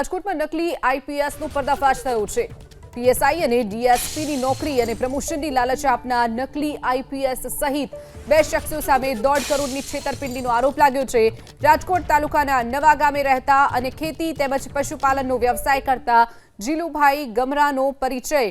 રાજકોટમાં નકલી આઈપીએસનું પર્દાફાશ થયો છે. પીએસઆઈ અને ડીએસપીની નોકરી અને પ્રમોશનની લાલચ આપનાર નકલી આઈપીએસ સહિત બે શખ્સો સામે દોઢ કરોડની છેતરપિંડીનો આરોપ લાગ્યો છે. રાજકોટ તાલુકાના નવા ગામે રહેતા અને ખેતી તેમજ પશુપાલનનો વ્યવસાય કરતા જીલુભાઈ ગમરાનો પરિચય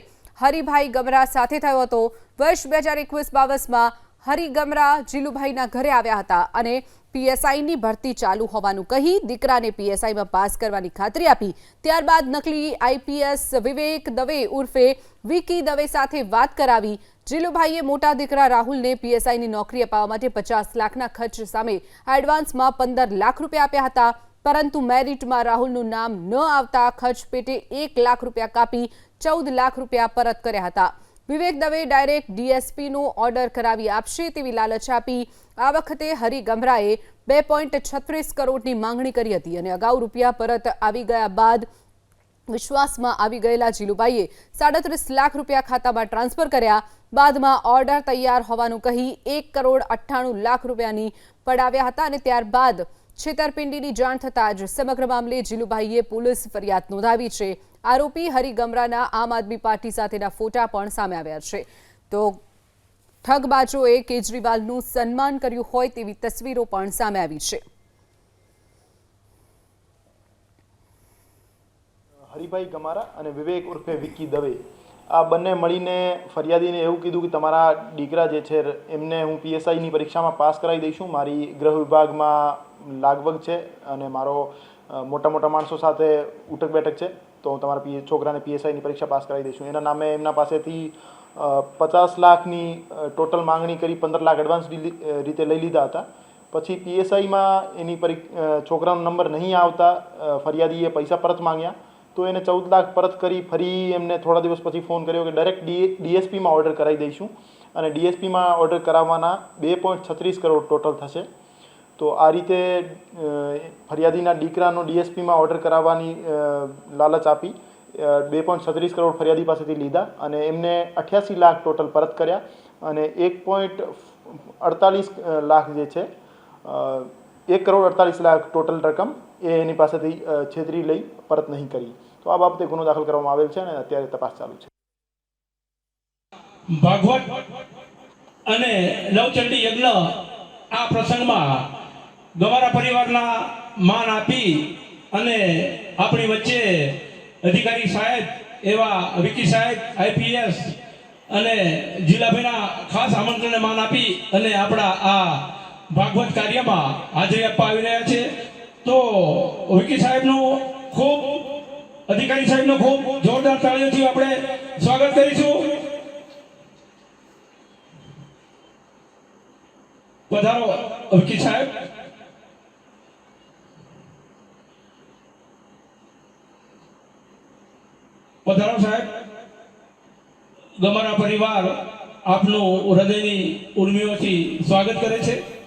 હરિભાઈ ગમરા સાથે થયો હતો. વર્ષ બે હજાર એકવીસ બાવીસમાં હરિ ગમરા જીલુભાઈના ઘરે આવ્યા હતા અને પીએસઆઈની ભરતી ચાલુ હોવાનું કહી દીકરાને પીએસઆઈમાં પાસ કરવાની ખાતરી આપી. ત્યારબાદ નકલી આઈપીએસ વિવેક દવે ઉર્ફે વિકી દવે સાથે વાત કરાવી. જીલુભાઈએ મોટા દીકરા રાહુલને પીએસઆઈની નોકરી અપાવવા માટે પચાસ લાખના ખર્ચ સામે એડવાન્સમાં પંદર લાખ રૂપિયા આપ્યા હતા. પરંતુ મેરિટમાં રાહુલનું નામ ન આવતા ખર્ચ પેટે એક લાખ રૂપિયા કાપી ચૌદ લાખ રૂપિયા પરત કર્યા હતા. વિવેક દવે ડાયરેક્ટ ડીએસપીનો ઓર્ડર કરાવી આપશે તેવી લાલચ આપી. આ વખતે હરિ ગમરાએ બે પોઈન્ટ છત્રીસ કરોડની માંગણી કરી હતી અને અગાઉ રૂપિયા પરત આવી ગયા બાદ વિશ્વાસમાં આવી ગયેલા જીલુભાઈએ સાડત્રીસ લાખ રૂપિયા ખાતામાં ટ્રાન્સફર કર્યા. બાદમાં ઓર્ડર તૈયાર હોવાનું કહી એક કરોડ અઠ્ઠાણું લાખ રૂપિયાની પડાવ્યા હતા અને ત્યારબાદ છેતરપિંડીની જાણ થતાં જ સમગ્ર મામલે જીલુભાઈએ પોલીસ ફરિયાદ નોંધાવી છે. આરોપી હરિગમરાના આમ આદમી પાર્ટી સાથેના ફોટા પણ સામે આવ્યા છે. તો ઠગબાજોએ કેજરીવાલનું સન્માન કર્યું હોય તેવી તસવીરો પણ સામે આવી છે. હરિભાઈ ગમારા અને વિવેક ઉર્ફે વિકી દવે આ બંને મળીને ફરિયાદીને એવું કીધું કે તમારા દીકરા જે છે, એમને હું પીએસઆઈની પરીક્ષામાં પાસ કરાવી દઈશું. મારી ગૃહ વિભાગમાં લાગવગ છે અને મારો મોટા મોટા માણસો સાથે ઉઠક બેઠક છે. તો હું તમારા પી, છોકરાને પીએસઆઈની પરીક્ષા પાસ કરાવી દઈશું. એના નામે એમના પાસેથી પચાસ લાખની ટોટલ માંગણી કરી પંદર લાખ એડવાન્સ રીતે લઈ લીધા હતા. પછી પીએસઆઈમાં એની પરી છોકરાનો નંબર નહીં આવતા ફરિયાદીએ પૈસા પરત માંગ્યા. તો એને ચૌદ લાખ પરત કરી ફરી એમને થોડા દિવસ પછી ફોન કર્યો કે ડાયરેક્ટ ડીએસપીમાં ઓર્ડર કરાવી દઈશું. અને ડીએસપીમાં ઓર્ડર કરાવવાના બે પોઈન્ટ છત્રીસ કરોડ ટોટલ થશે. તો આ રીતે ફરિયાદીના દીકરાનો ડીએસપીમાં ઓર્ડર કરાવવાની લાલચ આપી બે પોઈન્ટ છત્રીસ કરોડ ફરિયાદી પાસેથી લીધા અને એમને અઠ્યાસી લાખ ટોટલ પરત કર્યા અને એક પોઈન્ટ અડતાલીસ લાખ જે છે એક કરોડ અડતાલીસ લાખ ટોટલ રકમ એ એની પાસેથી છેતરી લઈ પરત નહીં કરી. તો આ બાબતે ગુનો દાખલ કરવામાં આવેલ છે અને અત્યારે તપાસ ચાલુ છે. ભાગવત અને નવચંડી યજ્ઞ આ પ્રસંગમાં ગવારા પરિવારના માન આપી અને આપણી વચ્ચે અધિકારી સાહેબ એવા વિકી સાહેબ, આઈપીએસ અને જિલ્લાભાઈના ખાસ આમંત્રણને માન આપી અને આપણા આ ભાગવત કાર્યમાં હાજરી આપવા આવી રહ્યા છે. તો વિકી સાહેબનું ખૂબ, અધિકારી સાહેબનું ખૂબ જોરદાર તાળીઓથી આપણે સ્વાગત કરીશું. પધારો વિકી સાહેબ. પધારો સાહેબ. ગમારા પરિવાર આપનું હૃદયની ઉર્મિઓથી સ્વાગત કરે છે.